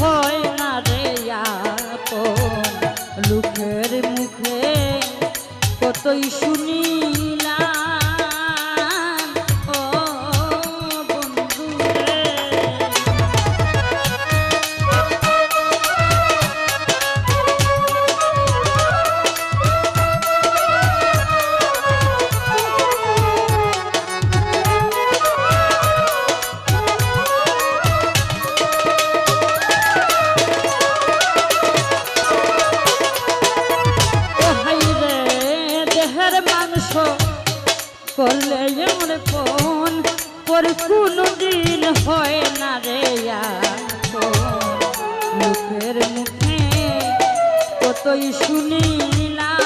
হয় পন পর কোন দিন হয় না রে মুখের মুখে কতই শুনিলাম।